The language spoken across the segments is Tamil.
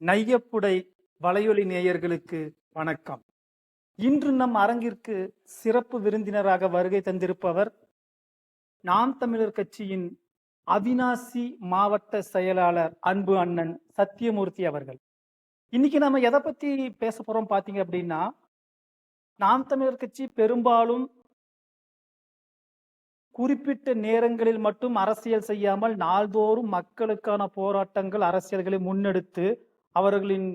நையப்புடை வலையொலி நேயர்களுக்கு வணக்கம். இன்று நம் அரங்கிற்கு சிறப்பு விருந்தினராக வருகை தந்திருப்பவர் நாம் தமிழர் கட்சியின் அவினாசி மாவட்ட செயலாளர் அன்பு அண்ணன் சத்தியமூர்த்தி அவர்கள். இன்னைக்கு நம்ம எதை பத்தி பேச போறோம் பாத்தீங்க அப்படின்னா நாம் தமிழர் கட்சி பெரும்பாலும் குறிப்பிட்ட நேரங்களில் மட்டும் அரசியல் செய்யாமல் நாள்தோறும் மக்களுக்கான போராட்டங்கள் அரசியல்களை முன்னெடுத்து அவர்களின்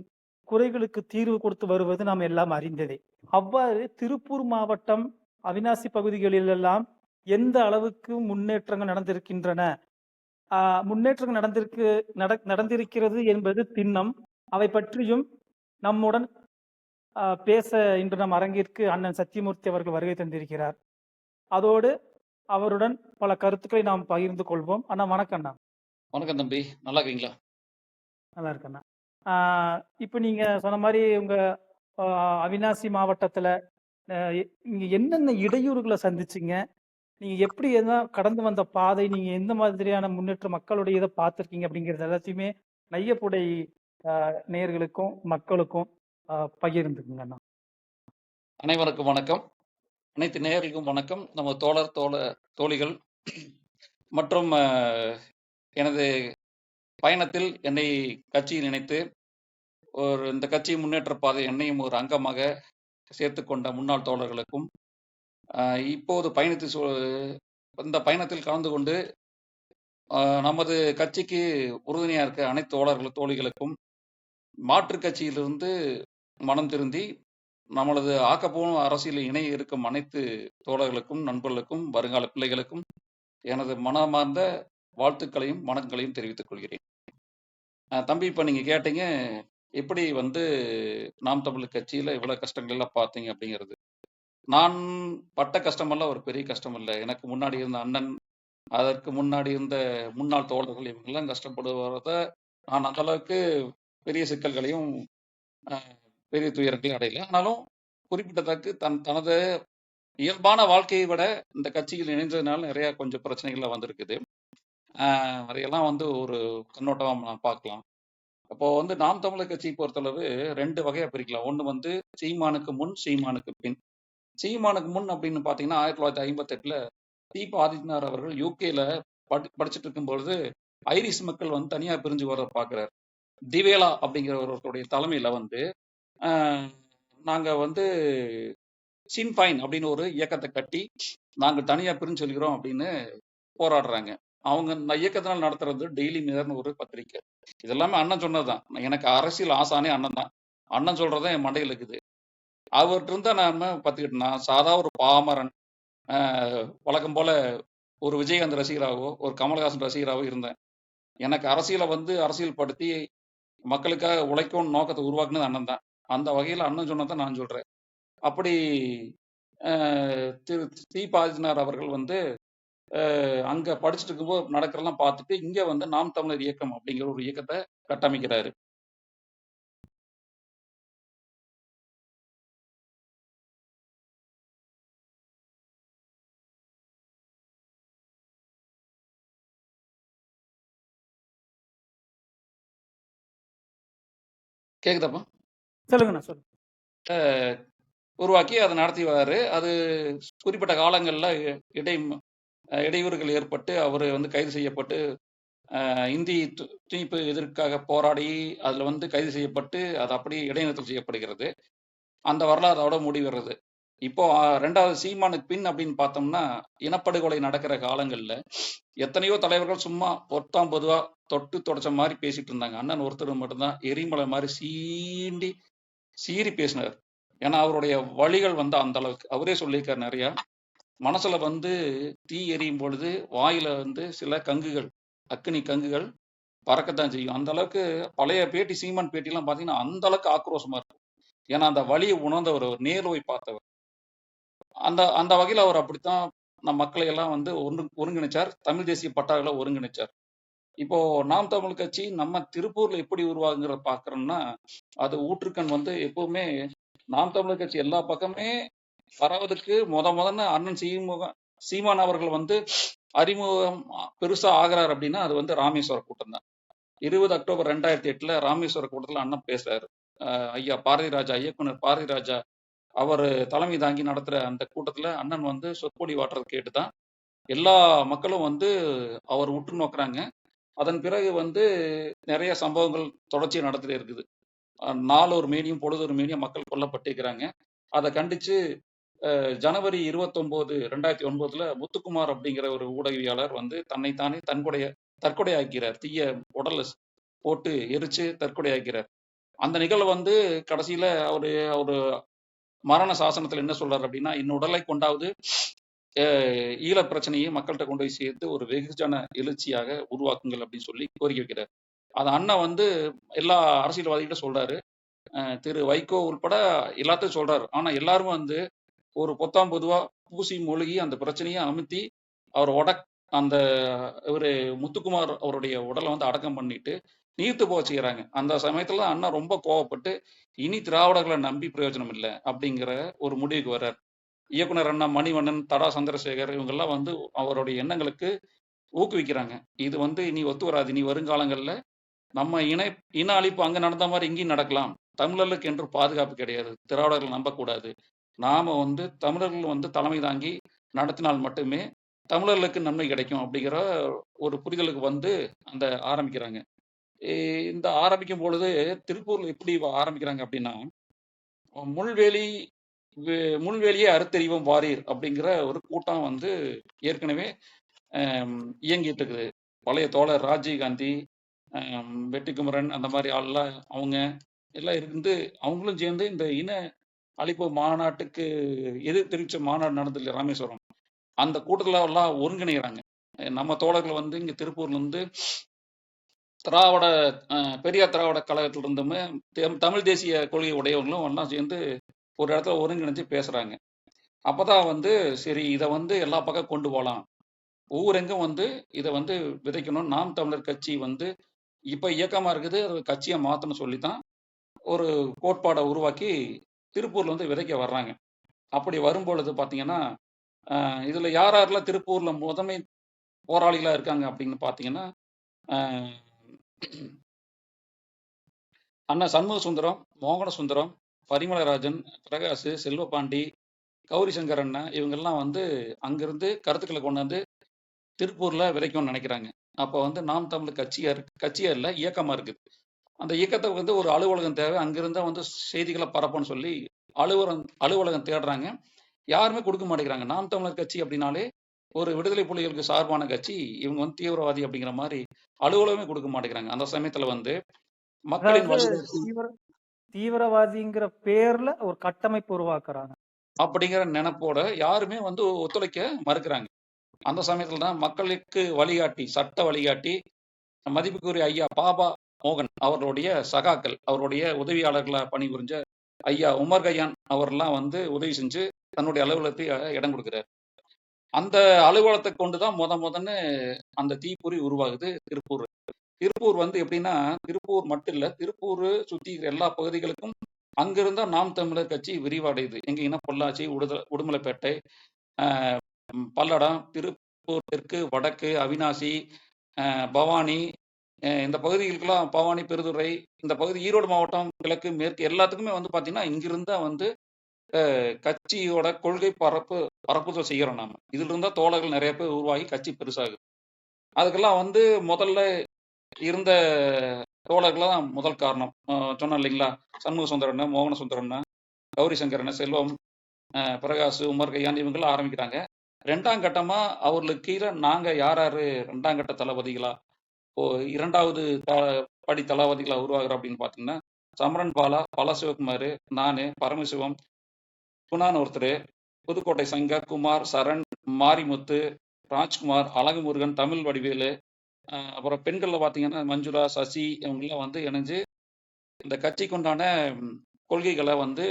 குறைகளுக்கு தீர்வு கொடுத்து வருவது நாம் எல்லாம் அறிந்ததே. அவ்வாறு திருப்பூர் மாவட்டம் அவினாசி பகுதிகளிலெல்லாம் எந்த அளவுக்கு முன்னேற்றங்கள் நடந்திருக்கின்றன? முன்னேற்றங்கள் நடந்திருக்கு நட நடந்திருக்கிறது என்பது திண்ணம். அவை பற்றியும் நம்முடன் பேச இன்று நம் அரங்கிற்கு அண்ணன் சத்தியமூர்த்தி அவர்கள் வருகை தந்திருக்கிறார். அதோடு அவருடன் பல கருத்துக்களை நாம் பகிர்ந்து கொள்வோம். அண்ணா வணக்கம் அண்ணா. வணக்கம் தம்பி. நல்லா இருக்கீங்களா? நல்லா இருக்கண்ணா இப்போ நீங்கள் சொன்ன மாதிரி உங்கள் அவினாசி மாவட்டத்தில் நீங்கள் என்னென்ன இடையூறுகளை சந்திச்சிங்க? நீங்கள் எப்படி எதனா கடந்து வந்த பாதை நீங்கள் எந்த மாதிரியான முன்னேற்ற மக்களுடைய இதை பார்த்துருக்கீங்க அப்படிங்கிறது எல்லாத்தையுமே நையப்புடை நேர்களுக்கும் நேயர்களுக்கும் மக்களுக்கும் பகிர்ந்துக்குங்கண்ணா அனைவருக்கும் வணக்கம். அனைத்து நேயர்களுக்கும் வணக்கம். நம்ம தோழர் தோழ தோழிகள் மற்றும் எனது பயணத்தில் என்னை கட்சியில் இணைத்து ஒரு இந்த கட்சி முன்னேற்ற பாதை என்னையும் ஒரு அங்கமாக சேர்த்து கொண்ட முன்னாள் தோழர்களுக்கும் இப்போது பயணத்தை இந்த பயணத்தில் கலந்து கொண்டு நமது கட்சிக்கு உறுதுணையாக இருக்க அனைத்து தோழர்கள் தோழிகளுக்கும் மாற்றுக் கட்சியிலிருந்து மனம் திருந்தி நம்மளது ஆக்கப்பூர்வ அரசியலில் இணைய இருக்கும் அனைத்து தோழர்களுக்கும் நண்பர்களுக்கும் வருங்கால பிள்ளைகளுக்கும் எனது மனமார்ந்த வாழ்த்துக்களையும் வணக்கங்களையும் தெரிவித்துக் கொள்கிறேன். தம்பி இப்போ நீங்கள் கேட்டீங்க எப்படி வந்து நாம் தமிழ் கட்சியில் இவ்வளோ கஷ்டங்கள் எல்லாம் பார்த்தீங்க அப்படிங்கிறது. நான் பட்ட கஷ்டமெல்லாம் ஒரு பெரிய கஷ்டம் இல்லை எனக்கு முன்னாடி இருந்த அண்ணன் அதற்கு முன்னாடி இருந்த முன்னாள் தோழர்கள் இவங்கெல்லாம் கஷ்டப்படுவத நான் அந்த அளவுக்கு பெரிய சிக்கல்களையும் பெரிய துயரங்களையும் அடையல. ஆனாலும் குறிப்பிட்டதற்கு தன் தனது இயல்பான வாழ்க்கையை விட இந்த கட்சியில் இணைந்ததுனால நிறைய கொஞ்சம் பிரச்சனைகள்லாம் வந்திருக்குது. வரையெல்லாம் வந்து ஒரு கண்ணோட்டமா நான் பார்க்கலாம். அப்போ வந்து நாம் தமிழர் கட்சியை பொறுத்தளவு ரெண்டு வகையா பிரிக்கலாம். ஒன்று வந்து சீமானுக்கு முன் சீமானுக்கு பின். சீமானுக்கு முன் அப்படின்னு பார்த்தீங்கன்னா ஆயிரத்தி தொள்ளாயிரத்தி ஐம்பத்தெட்டில் தீப ஆதித்யநாத் அவர்கள் யூகேல படி படிச்சுட்டு இருக்கும்பொழுது ஐரிஷ் மக்கள் வந்து தனியா பிரிஞ்சு வர பார்க்குறாரு. திவேலா அப்படிங்கிறவர்களுடைய தலைமையில வந்து நாங்கள் நாங்க வந்து சின்ஃபைன் அப்படின்னு ஒரு இயக்கத்தை கட்டி நாங்க தனியா பிரிஞ்சு சொல்கிறோம் அப்படின்னு போராடுறாங்க. அவங்க இயக்கத்தினால் நடத்துறது டெய்லி மிரர்னு ஒரு பத்திரிக்கை. இதெல்லாமே அண்ணன் சொன்னதுதான். எனக்கு அரசியல் ஆசானே அண்ணன் தான். அண்ணன் சொல்றதுதான் என் மண்டையில் இருக்குது. அவர்கிட்ட இருந்தா நாம பத்துக்கிட்டு சாதா ஒரு பாமரன் வழக்கம் போல ஒரு விஜயகாந்த் ரசிகராகவோ ஒரு கமலஹாசன் ரசிகராகவோ இருந்தேன். எனக்கு அரசியலை வந்து அரசியல் படுத்தி மக்களுக்காக உழைக்கும் நோக்கத்தை உருவாக்குனது அண்ணன் தான். அந்த வகையில் அண்ணன் சொன்னதான் நான் சொல்றேன். அப்படி திரு தி பாதினார் அவர்கள் வந்து அங்க படிச்சுட்டு இருக்கும்போது நடக்கிறதெல்லாம் பார்த்துட்டு இங்க வந்து நாம் தமிழர் இயக்கம் அப்படிங்கிற ஒரு இயக்கத்தை கட்டமைக்கிறாரு. கேக்குதாப்பா? சொல்லுங்கண்ணா சொல்லுங்க. உருவாக்கி அதை நடத்தி வராரு அது குறிப்பிட்ட காலங்கள்ல இடை இடையூறுகள் ஏற்பட்டு அவர் வந்து கைது செய்யப்பட்டு இந்தி திணிப்பு எதிர்க்காக போராடி அதுல வந்து கைது செய்யப்பட்டு அது அப்படியே இடைநிறுத்தம் செய்யப்படுகிறது. அந்த வரலாறு அதோட முடிவுறது இப்போ ரெண்டாவது சீமானுக்கு பின் அப்படின்னு பார்த்தோம்னா இனப்படுகொலை நடக்கிற காலங்கள்ல எத்தனையோ தலைவர்கள் சும்மா பொத்தாம் பொதுவா தொட்டு தொடச்ச மாதிரி பேசிட்டு இருந்தாங்க. அண்ணன் ஒருத்தர் மட்டும்தான் எரிமலை மாதிரி சீண்டி சீறி பேசினார். ஏன்னா அவருடைய வழிகள் வந்து அந்த அளவுக்கு. அவரே சொல்லியிருக்கார் நிறைய. மனசுல வந்து தீ எரியும் பொழுது வாயில வந்து சில கங்குகள் அக்னி கங்குகள் பறக்கத்தான் செய்யும். அந்த அளவுக்கு பழைய பேட்டி சீமான் பேட்டிலாம் பாத்தீங்கன்னா அந்த அளவுக்கு ஆக்ரோஷமா இருக்கும். ஏன்னா அந்த வழியை உணர்ந்தவர் அவர் நேர்வை பார்த்தவர். அந்த அந்த வகையில அவர் அப்படித்தான் நம் மக்களை எல்லாம் வந்து ஒன்று ஒருங்கிணைச்சார். தமிழ் தேசிய பட்டாளர்களை ஒருங்கிணைச்சார். இப்போ நாம் தமிழ் கட்சி நம்ம திருப்பூர்ல எப்படி உருவாகுங்கிறத பாக்குறோம்னா அது ஊற்றுக்கண் வந்து எப்பவுமே நாம் தமிழர் கட்சி எல்லா பக்கமே பரவதுக்கு முத முதன்னு அண்ணன் சீமுக சீமான் அவர்கள் வந்து அறிமுகம் பெருசா ஆகிறார் அப்படின்னா அது வந்து ராமேஸ்வர கூட்டம் தான். இருபது அக்டோபர் ரெண்டாயிரத்தி எட்டுல ராமேஸ்வர கூட்டத்துல அண்ணன் பேசுறாரு. அஹ் ஐயா பாரதி ராஜா இயக்குனர் பாரதி ராஜா அவர் தலைமை தாங்கி நடத்துற அந்த கூட்டத்துல அண்ணன் வந்து சொற்பொழி வாட்டுறது கேட்டுதான். எல்லா மக்களும் வந்து அவர் உற்று நோக்குறாங்க. அதன் பிறகு வந்து நிறைய சம்பவங்கள் தொடர்ச்சி நடந்துட்டே இருக்குது. நாலு ஒரு மீடியம் பொழுது ஒரு மீடியம் மக்கள் கொல்லப்பட்டிருக்கிறாங்க. அதை கண்டிச்சு ஜனவரி இருபத்தொன்பது ரெண்டாயிரத்தி ஒன்பதுல முத்துக்குமார் அப்படிங்கிற ஒரு ஊடகவியாளர் வந்து தன்னைத்தானே தன்கொடைய தற்கொலை ஆக்கிறார் தீய உடல்ல போட்டு எரிச்சு தற்கொலை ஆக்கிறார் அந்த நிகழ்வு வந்து கடைசியில அவரு அவரு மரண சாசனத்துல என்ன சொல்றாரு அப்படின்னா இன்னும் உடலை கொண்டாவது ஈழ பிரச்சனையை மக்கள்கிட்ட கொண்டு போய் சேர்த்து ஒரு வெகுஜன எழுச்சியாக உருவாக்குங்கள் அப்படின்னு சொல்லி கோரிக்கை வைக்கிறார். அது அண்ணா வந்து எல்லா அரசியல்வாதிகிட்ட சொல்றாரு. திரு வைகோ உள்பட எல்லாத்தையும் சொல்றாரு. ஆனா எல்லாரும் வந்து ஒரு பொத்தாம் பொதுவா பூசி மூழ்கி அந்த பிரச்சனையை அமுத்தி அவர் உட அந்த ஒரு முத்துக்குமார் அவருடைய உடலை வந்து அடக்கம் பண்ணிட்டு நீர்த்து போக செய்யறாங்க. அந்த சமயத்துல அண்ணா ரொம்ப கோவப்பட்டு இனி திராவிடர்களை நம்பி பிரயோஜனம் இல்லை அப்படிங்கிற ஒரு முடிவுக்கு வர்றார். இயக்குனர் அண்ணா மணிவண்ணன் தடா சந்திரசேகர் இவங்கெல்லாம் வந்து அவருடைய எண்ணங்களுக்கு ஊக்குவிக்கிறாங்க. இது வந்து இனி ஒத்து வராது. இனி வருங்காலங்கள்ல நம்ம இணை இன அழிப்பு அங்க நடந்த மாதிரி இங்கேயும் நடக்கலாம். தமிழர்களுக்கு என்று பாதுகாப்பு கிடையாது. திராவிடர்கள் நம்பக்கூடாது. நாம் வந்து தமிழர்கள் வந்து தலைமை தாங்கி நடத்தினால் மட்டுமே தமிழர்களுக்கு நன்மை கிடைக்கும் அப்படிங்கிற ஒரு புரிதலுக்கு வந்து அந்த ஆரம்பிக்கிறாங்க. இந்த ஆரம்பிக்கும் பொழுது திருப்பூர்ல எப்படி ஆரம்பிக்கிறாங்க அப்படின்னா முள்வேலி முள்வேலியே அறுத்தறிவோம் வாரீர் அப்படிங்கிற ஒரு கூட்டம் வந்து ஏற்கனவே இயங்கிட்டு இருக்குது. பழைய தோழர் ராஜீவ் காந்தி ஆம், அந்த மாதிரி ஆள்லாம் அவங்க எல்லாம் இருந்து அவங்களும் சேர்ந்து இந்த இன அழிப்பு மாநாட்டுக்கு எதிர் தெரிவிச்ச மாநாடு நடந்தது இல்லை ராமேஸ்வரம். அந்த கூட்டத்துல எல்லாம் ஒருங்கிணைகிறாங்க நம்ம தோழர்கள் வந்து இங்க திருப்பூர்ல இருந்து திராவிட பெரியார் திராவிட கழகத்துல இருந்துமே தமிழ் தேசிய கொள்கை உடையவங்களும் எல்லாம் சேர்ந்து ஒரு இடத்துல ஒருங்கிணைஞ்சு பேசுறாங்க. அப்பதான் வந்து சரி இதை வந்து எல்லா பக்கம் கொண்டு போகலாம் ஊரெங்கும் வந்து இதை வந்து விதைக்கணும். நாம் தமிழர் கட்சி வந்து இப்ப இயக்கமா இருக்குது அது கட்சியை மாத்தணும் சொல்லித்தான் ஒரு கோட்பாடை உருவாக்கி திருப்பூர்ல வந்து விதைக்க வர்றாங்க. அப்படி வரும்பொழுது பாத்தீங்கன்னா ஆஹ் இதுல யார் யாரெல்லாம் திருப்பூர்ல முதன்மை போராளிகளா இருக்காங்க அப்படின்னு பாத்தீங்கன்னா ஆஹ் அண்ணா சண்முக சுந்தரம் மோகன சுந்தரம் பரிமளராஜன் பிரகாஷ் செல்வபாண்டி கௌரி சங்கர் அண்ணா இவங்கெல்லாம் வந்து அங்கிருந்து கருத்துக்களை கொண்டு வந்து திருப்பூர்ல விதைக்கணும்னு நினைக்கிறாங்க. அப்போ வந்து நாம் தமிழ் கட்சியா இருக்கு கட்சியா இல்லை இயக்கமா இருக்குது. அந்த இயக்கத்தை வந்து ஒரு அலுவலகம் தேவை. அங்கிருந்தா வந்து செய்திகளை பரப்பணும்னு சொல்லி அலுவலகம் அலுவலகம் தேடுறாங்க. யாருமே கொடுக்க மாட்டேங்கிறாங்க. நாம் தமிழர் கட்சி அப்படின்னாலே ஒரு விடுதலை புலிகளுக்கு சார்பான கட்சி. இவங்க வந்து தீவிரவாதி அப்படிங்கிற மாதிரி அலுவலகமே கொடுக்க மாட்டேங்கிறாங்க. அந்த சமயத்துல வந்து மக்களின் தீவிரவாதிங்கிற பேர்ல ஒரு கட்டமைப்பு உருவாக்குறாங்க. அப்படிங்கிற நினைப்போட யாருமே வந்து ஒத்துழைக்க மறுக்கிறாங்க. அந்த சமயத்துல தான் மக்களுக்கு வழிகாட்டி சட்ட வழிகாட்டி மதிப்புக்குரிய ஐயா பாபா மோகன் அவர்களுடைய சகாக்கள் அவருடைய உதவியாளர்களாக பணிபுரிஞ்ச ஐயா உமர் கய்யான் அவர்லாம் வந்து உதவி செஞ்சு தன்னுடைய அலுவலகத்தை இடம் கொடுக்கிறார். அந்த அலுவலகத்தை கொண்டுதான் முத முதன்னு அந்த தீப்பொறி உருவாகுது திருப்பூர். திருப்பூர் வந்து எப்படின்னா திருப்பூர் மட்டும் இல்ல திருப்பூர் சுத்தி இருக்கிற எல்லா பகுதிகளுக்கும் அங்கிருந்தா நாம் தமிழர் கட்சி விரிவடையுது. எங்கன்னா பொள்ளாச்சி உடுத உடுமலைப்பேட்டை ஆஹ் பல்லடம் திருப்பூர் தெற்கு வடக்கு அவினாசி ஆஹ் பவானி இந்த பகுதிகளுக்கெல்லாம் பவானி பெருதுறை இந்த பகுதி ஈரோடு மாவட்டம் கிழக்கு மேற்கு எல்லாத்துக்குமே வந்து பார்த்தீங்கன்னா இங்கிருந்தா வந்து கட்சியோட கொள்கை பரப்பு பரப்புதல் செய்கிறோம் நாம. இதுல இருந்தா தோழர்கள் நிறைய பேர் உருவாகி கட்சி பெருசாகுது. அதுக்கெல்லாம் வந்து முதல்ல இருந்த தோழர்கள் தான் முதல் காரணம். சொன்னோம் சொன்னேன் இல்லைங்களா? சண்முக சுந்தரண்ண மோகன சுந்தரண்ண கௌரி சங்கரண்ண செல்வம் பிரகாஷ் உமர் கையான் இவங்கெல்லாம் ஆரம்பிக்கிறாங்க. ரெண்டாம் கட்டமா அவர்களுக்கு கீழே நாங்க யார் யாரு? ரெண்டாம் கட்ட தளபதிகளா? இப்போ இரண்டாவது த- படி தளபதிகளா உருவாகிறோம் அப்படின்னு பாத்தீங்கன்னா சமரன் பாலா பல சிவகுமார் நானு பரமசிவம் குணான் ஒருத்தர் புதுக்கோட்டை சங்கர் குமார் சரண் மாரிமுத்து ராஜ்குமார் அழகுமுருகன் தமிழ் வடிவேலு அப்புறம் பெண்கள்ல பாத்தீங்கன்னா மஞ்சுளா சசி இவங்கெல்லாம் வந்து இணைஞ்சு இந்த கட்சிக்குண்டான கொள்கைகளை வந்து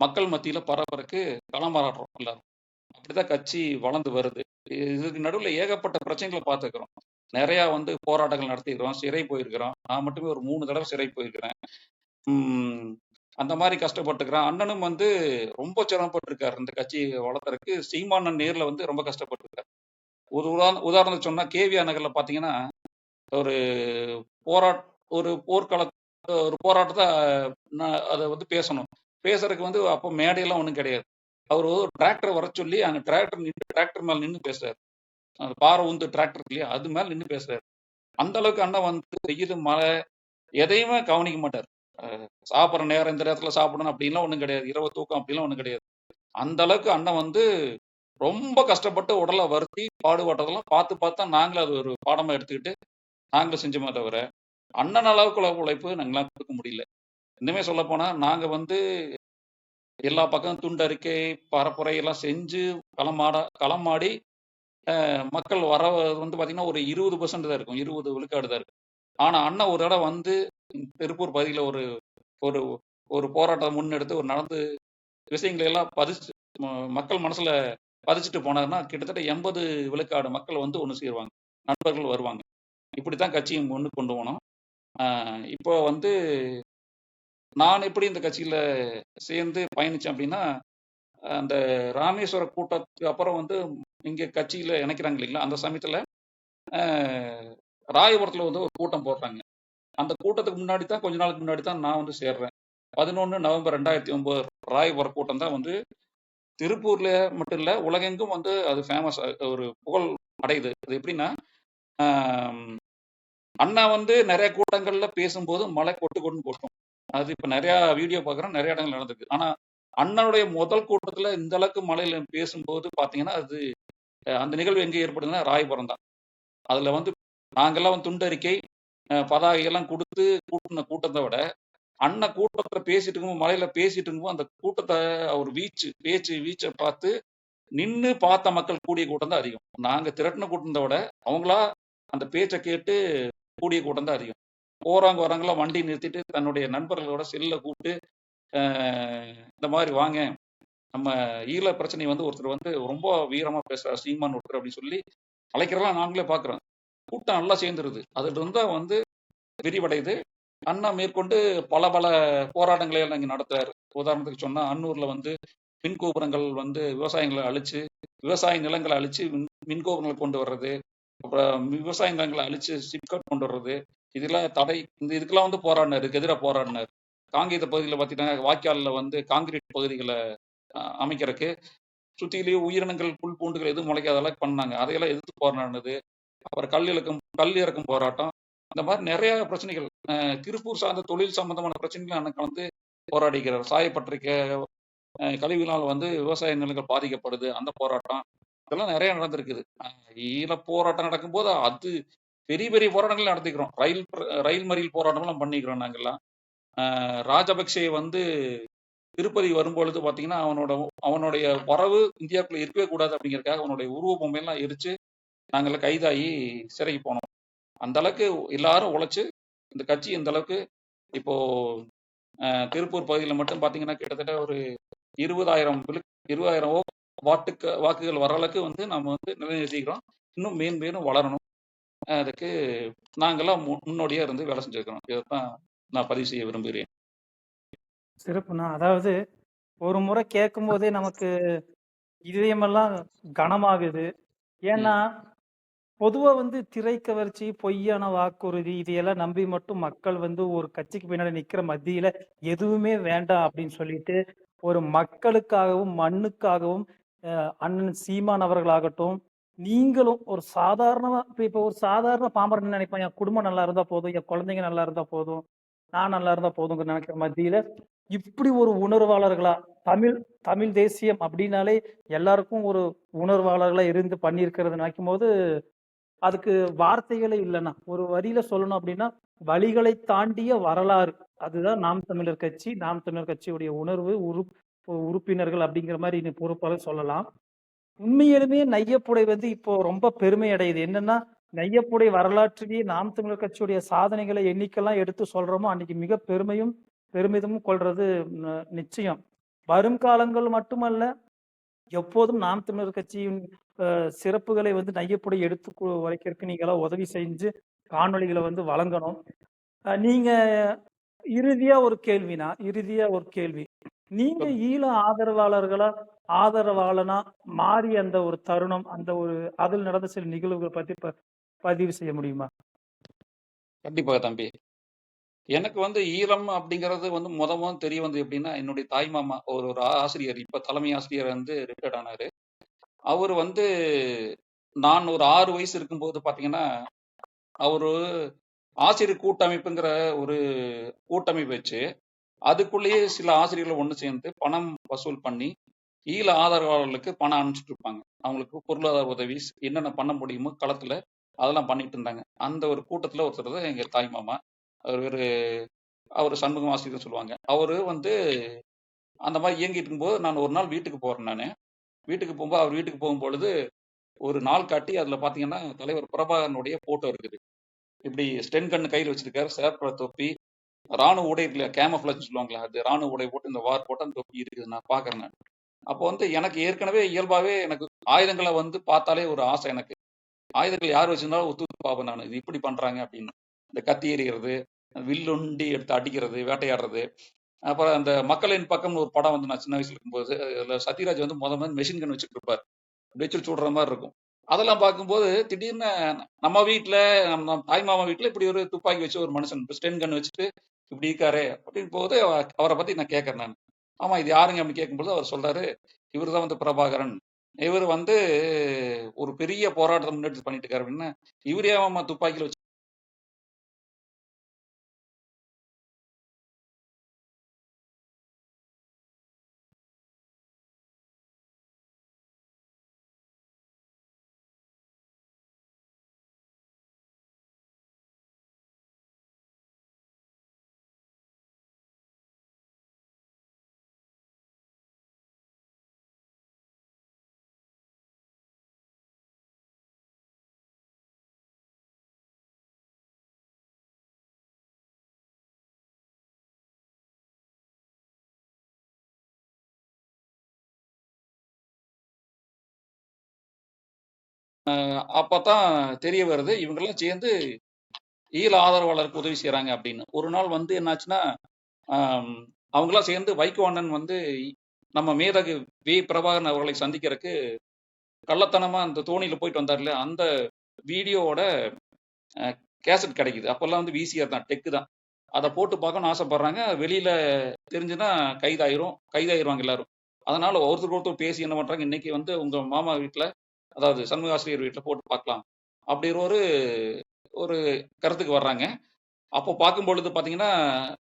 மக்கள் மத்தியில பரப்புறதுக்கு களமாறாடுறோம் எல்லாரும். அப்படிதான் கட்சி வளர்ந்து வருது. இதுக்கு நடுவுல ஏகப்பட்ட பிரச்சனைகளை பார்த்துக்கிறோம். நிறைய வந்து போராட்டங்கள் நடத்திக்கிறோம் சிறை போயிருக்கிறோம். நான் மட்டுமே ஒரு மூணு தடவை சிறை போயிருக்கிறேன். அந்த மாதிரி கஷ்டப்பட்டுக்கிறேன். அண்ணனும் வந்து ரொம்ப சிரமப்பட்டிருக்காரு. இந்த கட்சி வளர்த்துறதுக்கு சீமானன் நேர்ல வந்து ரொம்ப கஷ்டப்பட்டிருக்காரு. ஒரு உதாரண உதாரணம் சொன்னா கேவிஆர் நகர்ல பாத்தீங்கன்னா ஒரு போராட் ஒரு போர்க்கள ஒரு போராட்டத்தை நான் அதை வந்து பேசணும். பேசுறதுக்கு வந்து அப்போ மேடையெல்லாம் ஒன்றும் கிடையாது. அவர் ஒரு டிராக்டர் வர சொல்லி அங்கே டிராக்டர் நின்று டிராக்டர் மேலே நின்று பேசுறாரு. அந்த பாறை உந்து டிராக்டர் இல்லையா அது மேலே நின்று பேசுறாரு. அந்த அளவுக்கு அண்ணன் வந்து வெயில் மழை எதையுமே கவனிக்க மாட்டார். சாப்பிட்ற நேரம் இந்த நேரத்தில் சாப்பிடணும் அப்படின்லாம் ஒன்றும் கிடையாது. இரவு தூக்கம் அப்படிலாம் ஒன்றும் கிடையாது. அந்த அளவுக்கு அண்ணன் வந்து ரொம்ப கஷ்டப்பட்டு உடலை வருத்தி பாடுபட்டதெல்லாம் பார்த்து பார்த்தா நாங்களும் அது ஒரு பாடமா எடுத்துக்கிட்டு நாங்களும் செஞ்சோமே தவிர அண்ணன் அளவுக்குள்ள உழைப்பு நாங்களாம் கொடுக்க முடியல. இன்னுமே சொல்ல போனா நாங்க வந்து எல்லா பக்கம் துண்டறிக்கை பரப்புரை எல்லாம் செஞ்சு களமாட களமாடி மக்கள் வர வந்து பார்த்தீங்கன்னா ஒரு இருபது பர்சன்ட் தான் இருக்கும். இருபது விழுக்காடு தான் இருக்கும். ஆனால் அண்ணன் ஒரு இடம் வந்து திருப்பூர் பகுதியில் ஒரு ஒரு ஒரு போராட்டம் முன்னெடுத்து ஒரு நடந்து விஷயங்களை எல்லாம் பதிச்சு மக்கள் மனசில் பதிச்சுட்டு போனாங்கன்னா கிட்டத்தட்ட எண்பது விழுக்காடு மக்கள் வந்து ஒன்று சேருவாங்க. நண்பர்கள் வருவாங்க. இப்படித்தான் கட்சியை ஒன்று கொண்டு போனோம். இப்போ வந்து நான் எப்படி இந்த கட்சியில் சேர்ந்து பயணித்தேன் அப்படின்னா அந்த ராமேஸ்வர கூட்டத்துக்கு அப்புறம் வந்து இங்கே கட்சியில் இணைக்கிறாங்க இல்லைங்களா? அந்த சமயத்தில் ராயபுரத்தில் வந்து ஒரு கூட்டம் போடுறாங்க. அந்த கூட்டத்துக்கு முன்னாடி தான் கொஞ்ச நாளுக்கு முன்னாடி தான் நான் வந்து சேர்றேன். பதினொன்று நவம்பர் ரெண்டாயிரத்தி ஒன்பது ராயபுர கூட்டம் தான் வந்து திருப்பூர்ல மட்டும் இல்லை உலகெங்கும் வந்து அது ஃபேமஸ் ஒரு புகழ் அடையுது. அது எப்படின்னா அண்ணா வந்து நிறைய கூட்டங்கள்ல பேசும்போது மழை கொட்டு கொட்டுன்னு கொட்டும் அது இப்போ நிறையா வீடியோ பார்க்குறோம் நிறைய இடங்கள் நடந்திருக்கு. ஆனால் அண்ணனுடைய முதல் கூட்டத்துல இந்த அளவுக்கு மலையில பேசும்போது பாத்தீங்கன்னா அது அந்த நிகழ்வு எங்க ஏற்படுதுன்னா ராயபுரம் தான். அதுல வந்து நாங்கெல்லாம் வந்து துண்டறிக்கை பதாகையெல்லாம் கொடுத்து கூட்டின கூட்டத்தை விட அண்ணன் கூட்டத்தில் பேசிட்டு இருக்கும்போது மலையில பேசிட்டு இருக்கும்போது அந்த கூட்டத்தை அவர் வீச்சு பேச்சு வீச்சை பார்த்து நின்று பார்த்த மக்கள் கூடிய கூட்டம் தான் அதிகம். நாங்க திரட்டின கூட்டத்தை விட அவங்களா அந்த பேச்சை கேட்டு கூடிய கூட்டம் தான் அதிகம். போறாங்க வராங்களாம் வண்டி நிறுத்திட்டு தன்னுடைய நண்பர்களோட செல்ல கூப்பிட்டு இந்த மாதிரி வாங்க. நம்ம ஈழ பிரச்சனை வந்து ஒருத்தர் வந்து ரொம்ப வீரமா பேசுறாரு சீமான் ஒருத்தர் அப்படின்னு சொல்லி அழைக்கிறதெல்லாம் நாங்களே பாக்குறோம் கூட்டம் நல்லா சேர்ந்துருது. அதுல இருந்தா வந்து விரிவடையுது. அண்ணா மேற்கொண்டு பல பல போராட்டங்களை எல்லாம் இங்க நடத்துறாரு. உதாரணத்துக்கு சொன்னா அன்னூர்ல வந்து மின் கோபுரங்கள் வந்து விவசாயங்களை அழிச்சு விவசாய நிலங்களை அழிச்சு மின் மின் கொண்டு வர்றது அப்புறம் விவசாய நிலங்களை அழிச்சு சிப்காட் கொண்டு வர்றது இதெல்லாம் தடை இந்த இதுக்கெல்லாம் வந்து போராடினாரு எதிராக போராடினார். காங்கேத பகுதியில் பார்த்தீங்கன்னா வாய்க்காலில் வந்து காங்கிரீட் பகுதிகளை அஹ், அமைக்கிறதுக்கு சுற்றிலேயே உயிரினங்கள் புல் பூண்டுகள் எதுவும் முளைக்காதெல்லாம் பண்ணாங்க. அதையெல்லாம் எதிர்த்து போராடினது. அப்புறம் கல் இறக்கும் கல் இறக்கும் போராட்டம். அந்த மாதிரி நிறைய பிரச்சனைகள். திருப்பூர் சார்ந்த தொழில் சம்பந்தமான பிரச்சனைகள் அன்னைக்கு வந்து போராடிக்கிறார். சாயப்பட்டிருக்க அஹ், கழிவுகளால் வந்து விவசாய நிலங்கள் பாதிக்கப்படுது. அந்த போராட்டம். இதெல்லாம் நிறைய நடந்திருக்குது. ஈழ போராட்டம் நடக்கும்போது அது பெரிய பெரிய போராட்டங்கள் நடத்திக்கிறோம். ரயில் ரயில் மறியல் போராட்டம்லாம் பண்ணிக்கிறோம் நாங்கெல்லாம். ராஜபக்சே வந்து திருப்பதி வரும்பொழுது பார்த்தீங்கன்னா அவனோட அவனுடைய வரவு இந்தியாவுக்குள்ள இருக்கவே கூடாது அப்படிங்கிறதுக்காக அவனுடைய உருவ பொம்மையெல்லாம் எரிச்சு நாங்கெல்லாம் கைதாகி சிறைக்கு போனோம். அந்த அளவுக்கு எல்லாரும் உழைச்சு இந்த கட்சி இந்த அளவுக்கு இப்போ திருப்பூர் பகுதியில் மட்டும் பார்த்தீங்கன்னா கிட்டத்தட்ட ஒரு இருபதாயிரம் இருபதாயிரம் வாட்டுக்கு வாக்குகள் வர அளவுக்கு வந்து நம்ம வந்து நிலைநிறுத்திக்கிறோம். இன்னும் மேன் மேலும் வளரணும். அதுக்கு நாங்களாம் மு- இருந்து வேலை செஞ்சுருக்கிறோம். இதுதான் நான் பதிவு செய்ய விரும்புகிறேன். சிறப்புண்ணா. அதாவது ஒரு முறை கேட்கும் போதே நமக்கு இதயமெல்லாம் கனமாகுது. ஏன்னா பொதுவா வந்து திரை கவர்ச்சி பொய்யான வாக்குறுதி இதையெல்லாம் நம்பி மட்டும் மக்கள் வந்து ஒரு கட்சிக்கு பின்னாடி நிக்கிற மத்தியில எதுவுமே வேண்டாம் அப்படின்னு சொல்லிட்டு ஒரு மக்களுக்காகவும் மண்ணுக்காகவும் அண்ணன் சீமான் அவர்களாகட்டும் நீங்களும் ஒரு சாதாரணமா இப்ப இப்ப ஒரு சாதாரண பாமரன் நினைப்பேன் என் குடும்பம் நல்லா இருந்தா போதும் என் குழந்தைங்க நல்லா இருந்தா போதும் நான் நல்லா இருந்தா போதுங்க நினைக்கிற மத்தியில இப்படி ஒரு உணர்வாளர்களா தமிழ் தமிழ் தேசியம் அப்படின்னாலே எல்லாருக்கும் ஒரு உணர்வாளர்களா இருந்து பண்ணியிருக்கிறது நினைக்கும் போது அதுக்கு வார்த்தைகளே இல்லைன்னா ஒரு வரியில சொல்லணும் அப்படின்னா வழிகளை தாண்டிய வரலாறு. அதுதான் நாம் தமிழர் கட்சி நாம் தமிழர் கட்சியுடைய உணர்வு உறு உறுப்பினர்கள் அப்படிங்கிற மாதிரி இன்னும் பொறுப்பாக சொல்லலாம். உண்மையிலுமே நையப்புடை வந்து இப்போ ரொம்ப பெருமை அடையுது. என்னன்னா நையப்புடை வரலாற்றிலேயே நாம் தமிழர் கட்சியுடைய சாதனைகளை எண்ணிக்கெல்லாம் எடுத்து சொல்றோமோ அன்னைக்கு மிக பெருமையும் பெருமிதமும் கொள்றது நிச்சயம். வரும் காலங்கள் மட்டுமல்ல எப்போதும் நாம் தமிழர் கட்சியின் சிறப்புகளை வந்து நையப்புடை எடுத்து கு- வரைக்கிறதுக்கு நீங்க எல்லாம் உதவி செஞ்சு காணொளிகளை வந்து வழங்கணும். நீங்க இறுதியா ஒரு கேள்வினா இறுதியா ஒரு கேள்வி. நீங்க ஈழ ஆதரவாளர்களா ஆதரவாளனா மாறி அந்த ஒரு தருணம் அந்த ஒரு அதில் நடந்த சில நிகழ்வுகளை பத்தி பதிவு செய்ய முடியுமா கண்டிப்பாக தம்பி. எனக்கு வந்து ஈழம் அப்படிங்கிறது வந்து மொத மொத தெரிய வந்தது எப்படின்னா, என்னுடைய தாய் மாமா ஒரு ஒரு ஆசிரியர். இப்ப தலைமை ஆசிரியர் வந்து ரிட்டையர்ட் ஆனாரு. அவர் வந்து நான் ஒரு ஆறு வயசு இருக்கும்போது பார்த்தீங்கன்னா, அவரு ஆசிரியர் கூட்டமைப்புங்கிற ஒரு கூட்டமைப்பு வச்சு, அதுக்குள்ளேயே சில ஆசிரியர்கள் ஒண்ணு சேர்ந்து பணம் வசூல் பண்ணி, ஈழ ஆதரவாளர்களுக்கு பணம் அனுப்பிச்சிட்டு இருப்பாங்க. அவங்களுக்கு பொருளாதார உதவி என்னென்ன பண்ண முடியுமோ களத்துல, அதெல்லாம் பண்ணிட்டு இருந்தாங்க. அந்த ஒரு கூட்டத்தில் ஒருத்தர் தான் எங்கள் தாய் மாமா. அவர் அவர் சண்முகம் ஆசிரியர் சொல்லுவாங்க. அவர் வந்து அந்த மாதிரி இயங்கிட்டு இருக்கும்போது, நான் ஒரு நாள் வீட்டுக்கு போகிறேன் நான் வீட்டுக்கு போகும்போது அவர் வீட்டுக்கு போகும்பொழுது, ஒரு நாள் காட்டி அதில் பார்த்தீங்கன்னா, தலைவர் பிரபாகரனுடைய ஃபோட்டோ இருக்குது. இப்படி ஸ்டென் கண்ணு கையில் வச்சிருக்காரு. சிவப்பு தொப்பி, ராணுவ உடை இருக்குல்ல கேமோஃப்ளேஜ்ன்னு சொல்லுவாங்களே அது ராணுவ உடை போட்டு இந்த வார் போட்டு அந்த தொப்பி இருக்குது. நான் பார்க்குறேன் நான் அப்போ வந்து எனக்கு ஏற்கனவே இயல்பாகவே எனக்கு ஆயுதங்களை வந்து பார்த்தாலே ஒரு ஆசை எனக்கு. ஆயுதங்கள் யார் வச்சிருந்தாலும் ஒத்து பார்ப்பேன் நான் இது இப்படி பண்றாங்க அப்படின்னு. இந்த கத்தி எறிகிறது வில்லுண்டி எடுத்து அடிக்கிறது, வேட்டையாடுறது. அப்புறம் அந்த மக்களின் பக்கம்னு ஒரு படம் வந்து நான் சின்ன வயசுல இருக்கும்போது, அதில் சத்யராஜ் வந்து முத முதல் மெஷின் கன் வச்சுட்டு இருப்பாரு. வச்சு சுடுற மாதிரி இருக்கும். அதெல்லாம் பார்க்கும்போது திடீர்னு நம்ம வீட்ல, நம்ம தாய் மாமா வீட்டில் இப்படி ஒரு துப்பாக்கி வச்சு ஒரு மனுஷன் ஸ்டென் கன் வச்சுட்டு இப்படி இருக்காரு அப்படின்னு போது அவரை பத்தி நான் கேட்குறேன் நான் ஆமா இது யாருங்க அப்படின்னு கேட்கும்போது அவர் சொல்றாரு, இவர் தான் வந்து பிரபாகரன். இவரு வந்து ஒரு பெரிய போராட்டத்தை முன்னெடுத்து பண்ணிட்டு இருக்காரு அப்படின்னா, இவரு ஏன்மா துப்பாக்கில அப்பதான் தெரிய வருது. இவங்கெல்லாம் சேர்ந்து ஈழ ஆதரவாளருக்கு உதவி செய்கிறாங்க அப்படின்னு. ஒரு நாள் வந்து என்னாச்சுன்னா, அவங்களாம் சேர்ந்து வைகோ அண்ணன் வந்து நம்ம மேதகு வி. பிரபாகரன் அவர்களை சந்திக்கிறக்கு கள்ளத்தனமா அந்த தோணியில போயிட்டு வந்தார்ல, அந்த வீடியோவோட கேசட் கிடைக்குது. அப்பெல்லாம் வந்து விசிஆர் தான், டெக்கு தான். அதை போட்டு பார்க்கணும்னு ஆசைப்படுறாங்க. வெளியில தெரிஞ்சுன்னா கைதாயிரும். கைதாயிருவாங்க எல்லாரும். அதனால ஒருத்தருக்கு ஒருத்தர் பேசி என்ன பண்றாங்க, இன்னைக்கு வந்து உங்க மாமா வீட்டில் அதாவது சண்முக ஆசிரியர் வீட்டில் போட்டு பார்க்கலாம். அப்படிங்கிற ஒரு ஒரு கருத்துக்கு வர்றாங்க. அப்போ பார்க்கும்பொழுது பார்த்தீங்கன்னா,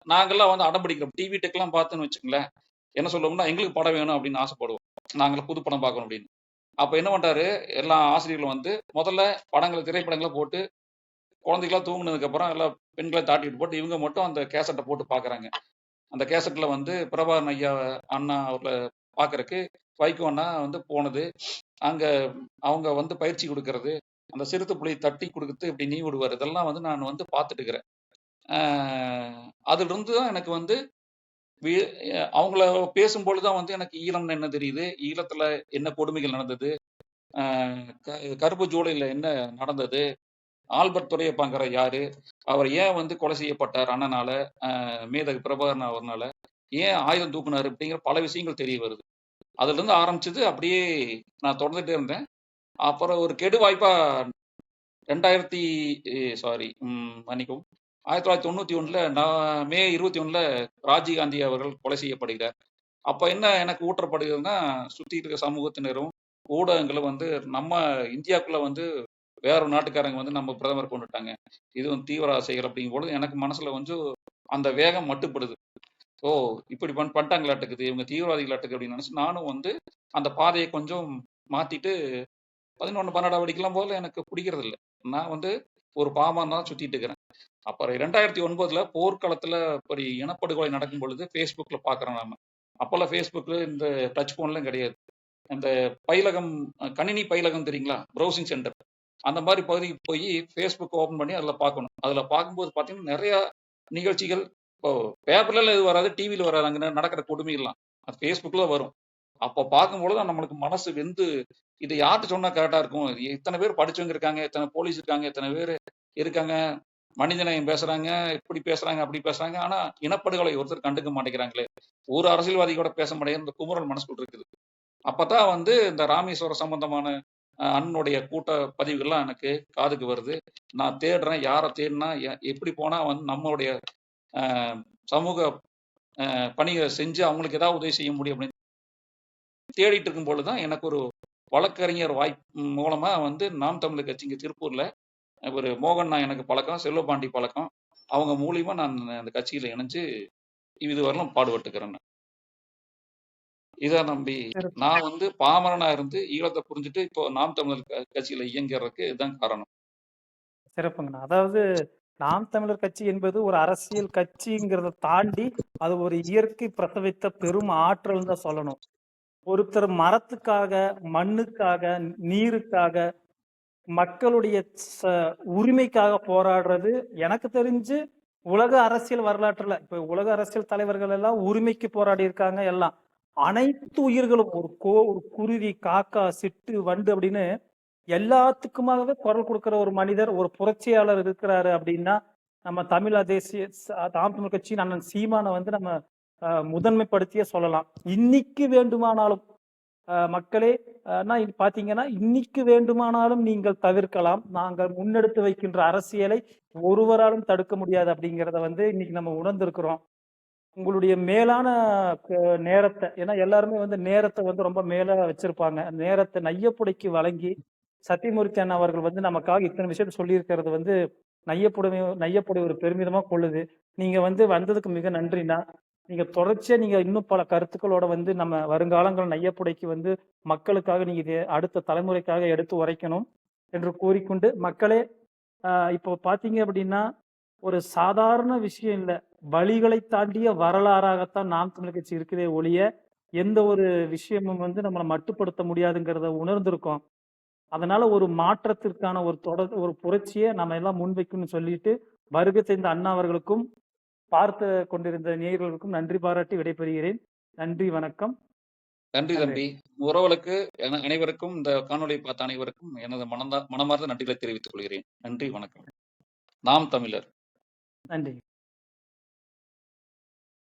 நாங்கள்லாம் வந்து அடம் பிடிக்கிறோம். டிவி டெக்லாம் பார்த்தோன்னு வச்சுங்களேன் என்ன சொல்லுவோம்னா, எங்களுக்கு படம் வேணும் அப்படின்னு ஆசைப்படுவோம். நாங்களும் புது படம் பார்க்கணும் அப்படின்னு. அப்போ என்ன பண்ணுறாரு எல்லா ஆசிரியர்களும் வந்து முதல்ல படங்களை திரைப்படங்களை போட்டு, குழந்தைகளாம் தூங்கினதுக்கப்புறம் எல்லாம் பெண்களை பெண்கள தாட்டிட்டு போட்டு, இவங்க மட்டும் அந்த கேசட்டை போட்டு பார்க்குறாங்க. அந்த கேசட்டில் வந்து பிரபாகரன் ஐயா அண்ணா அவர்களை பார்க்கறக்கு வைகோ வந்து போனது. அங்க அவங்க வந்து பயிற்சி கொடுக்கறது அந்த சிறுத்தை புலியை தட்டி குடுத்து இப்படி நீ விடுவார் இதெல்லாம் வந்து நான் வந்து பார்த்துட்டு இருக்கிறேன். அ அதிலிருந்து தான் எனக்கு வந்து அவங்கள பேசும்பொழுது தான் வந்து எனக்கு ஈழம்னு என்ன தெரியுது. ஈழத்துல என்ன கொடுமைகள் நடந்தது. க கருப்பு ஜூலையில் என்ன நடந்தது. ஆல்பர்ட் துறையப்பாங்கிற யாரு? அவர் ஏன் வந்து கொலை செய்யப்பட்டார் அண்ணனால, மேதகு பிரபாகரன் அவர்னால. ஏன் ஆயுதம் தூக்குனார் அப்படிங்கிற பல விஷயங்கள் தெரிய வருது. அதுலேருந்து ஆரம்பிச்சது அப்படியே நான் தொடர்ந்துட்டே இருந்தேன். அப்புறம் ஒரு கெடு வாய்ப்பா 2000 சாரி மன்னிக்கும் ஆயிரத்தி தொள்ளாயிரத்தி தொண்ணூற்றி ஒன்றில் நான் மே 21ல ராஜீவ்காந்தி அவர்கள் கொலை செய்யப்படுகிறார். அப்ப என்ன எனக்கு ஊற்றப்படுகிறதுன்னா, சுற்றி இருக்க சமூகத்தினரும், ஊடகங்களும் வந்து நம்ம இந்தியாவுக்குள்ளே வந்து வேற ஒரு நாட்டுக்காரங்க வந்து நம்ம பிரதமர் கொண்டுட்டாங்க இது வந்து தீவிரவாத அப்படிங்கும் பொழுது எனக்கு மனசுல கொஞ்சம் அந்த வேகம் மட்டுப்படுது. ஓ! இப்படி பண் பண்ணிட்டாங்களாட்டுக்குது. இவங்க தீவிரவாதிகளாட்டுக்கு அப்படின்னு நினச்சி நானும் வந்து அந்த பாதையை கொஞ்சம் மாத்திட்டு 11, 12 படிக்கலாம் போல எனக்கு பிடிக்கிறது இல்லை நான் வந்து ஒரு பாமரனா தான் சுத்திட்டு இருக்கிறேன். அப்புறம் 2009ல போர்க்களத்துல இப்படி இனப்படுகொலை நடக்கும் பொழுது ஃபேஸ்புக்கில் பார்க்குறோம் நாம. அப்போல்லாம் ஃபேஸ்புக்கில் இந்த டச் ஃபோன்லாம் கிடையாது. இந்த பயிலகம் கணினி பயிலகம் தெரியுங்களா? Browsing centre. அந்த மாதிரி பகுதிக்கு போய் ஃபேஸ்புக் ஓப்பன் பண்ணி அதில் பார்க்கணும். அதில் பார்க்கும்போது பார்த்தீங்கன்னா, நிறையா நிகழ்ச்சிகள் இப்போ பேப்பர்ல எதுவும் வராது, டிவியில வராது. அங்க நடக்கிற கொடுமைகள்லாம். அது ஃபேஸ்புக்ல வரும். அப்ப பார்க்கும்பொழுது நம்மளுக்கு மனசு வெந்து, இதை யார்கிட்ட சொன்னா கரெக்டா இருக்கும்? இத்தனை பேர் படிச்சவங்க இருக்காங்க, இத்தனை போலீஸ் இருக்காங்க, இத்தனை பேர் இருக்காங்க. மனிதநேயம் பேசுறாங்க, இப்படி பேசுறாங்க, அப்படி பேசுறாங்க. ஆனா இனப்படுகொலை ஒருத்தர் கண்டுக்க மாட்டேங்கிறாங்களே. ஒரு அரசியல்வாதி கூட பேச மாட்டேங்கிற இந்த குமரன் மனசுக்குள் இருக்குது. அப்பதான் வந்து இந்த ராமேஸ்வரம் சம்பந்தமான அண்ணனுடைய கூட்ட பதிவுகள்லாம் எனக்கு காதுக்கு வருது நான் தேடுறேன் யாரை தேடினா எப்படி போனா வந்து நம்மளுடைய சமூக பணிகளை செஞ்சு அவங்களுக்கு ஏதாவது உதவி செய்ய முடியும் அப்படின்னு தேடிட்டு இருக்கும் பொழுதுதான் எனக்கு ஒரு வழக்கறிஞர் வாய்ப்பு மூலமா வந்து நாம் தமிழர் கட்சி இங்க திருப்பூர்ல ஒரு மோகன் நான் எனக்கு பழக்கம் செல்வபாண்டி பழக்கம் அவங்க மூலியமா நான் அந்த கட்சியில இணைஞ்சு இதுவரையிலும் பாடுபட்டுக்கிறேன். இதை நம்பி. நான் வந்து பாமரனா இருந்து ஈழத்தை புரிஞ்சுட்டு இப்போ நாம் தமிழர் கட்சியில இயங்குறதுக்கு இதுதான் காரணம் சிறப்புங்கண்ணா அதாவது நாம் தமிழர் கட்சி என்பது ஒரு அரசியல் கட்சிங்கிறத தாண்டி அது ஒரு இயற்கை பிரசவித்த பெரும் ஆற்றல் தான் சொல்லணும். ஒருத்தர் மரத்துக்காக மண்ணுக்காக நீருக்காக மக்களுடைய ச- உரிமைக்காக போராடுறது எனக்கு தெரிஞ்சு உலக அரசியல் வரலாற்றுல இப்ப உலக அரசியல் தலைவர்கள் எல்லாம் உரிமைக்கு போராடி இருக்காங்க எல்லாம். அனைத்து உயிர்களும் ஒரு கோ ஒரு குருவி காக்கா சிட்டு வண்டு அப்படின்னு எல்லாத்துக்குமாகவே குரல் கொடுக்கிற ஒரு மனிதர் ஒரு புரட்சியாளர் இருக்கிறாரு அப்படின்னா நம்ம தமிழ் தேசிய தாம் தமிழ் கட்சியின் அண்ணன் சீமானை வந்து நம்ம முதன்மைப்படுத்தியே சொல்லலாம். இன்னைக்கு வேண்டுமானாலும் மக்களே நான் இது பாத்தீங்கன்னா இன்னைக்கு வேண்டுமானாலும் நீங்கள் தவிர்க்கலாம். நாங்கள் முன்னெடுத்து வைக்கின்ற அரசியலை ஒருவராலும் தடுக்க முடியாது அப்படிங்கிறத வந்து இன்னைக்கு நம்ம உணர்ந்திருக்கிறோம். உங்களுடைய மேலான நேரத்தை ஏன்னா எல்லாருமே வந்து நேரத்தை வந்து ரொம்ப மேல வச்சிருப்பாங்க. நேரத்தை நையப்புடைக்கு வழங்கி சத்தியமூர்த்தி அண்ணா அவர்கள் வந்து நமக்காக இத்தனை விஷயம் சொல்லியிருக்கிறது வந்து நையப்புடமை நையப்புடைய ஒரு பெருமிதமா கொள்ளுது. நீங்க வந்து வந்ததுக்கு மிக நன்றிண்ணா. நீங்க தொடர்ச்சியா நீங்க இன்னும் பல கருத்துக்களோட வந்து நம்ம வருங்காலங்கள் நையப்புடைக்கு வந்து மக்களுக்காக நீங்க இதை அடுத்த தலைமுறைக்காக எடுத்து உரைக்கணும் என்று கூறிக்கொண்டு மக்களே இப்போ பாத்தீங்க அப்படின்னா ஒரு சாதாரண விஷயம் இல்லை. வழிகளை தாண்டிய வரலாறாகத்தான் நாம் தமிழ் கட்சி இருக்குதே ஒழிய எந்த ஒரு விஷயமும் வந்து நம்மளை மட்டுப்படுத்த முடியாதுங்கிறத உணர்ந்திருக்கோம். அதனால ஒரு மாற்றத்திற்கான ஒரு தொடர் ஒரு புரட்சியை நம்ம எல்லாம் முன்வைக்கணும்னு சொல்லிட்டு வருகை தெரிந்த அண்ணா அவர்களுக்கும் பார்த்து கொண்டிருந்த நேயர்களுக்கும் நன்றி பாராட்டி விடைபெறுகிறேன். நன்றி வணக்கம். நன்றி நன்றி. தம்பி உறவுகளுக்கு அனைவருக்கும் இந்த காணொளி பார்த்த அனைவருக்கும் எனது மனந்தா மனமார்ந்த நன்றிகளை தெரிவித்துக் கொள்கிறேன். நன்றி வணக்கம். நாம் தமிழர். நன்றி.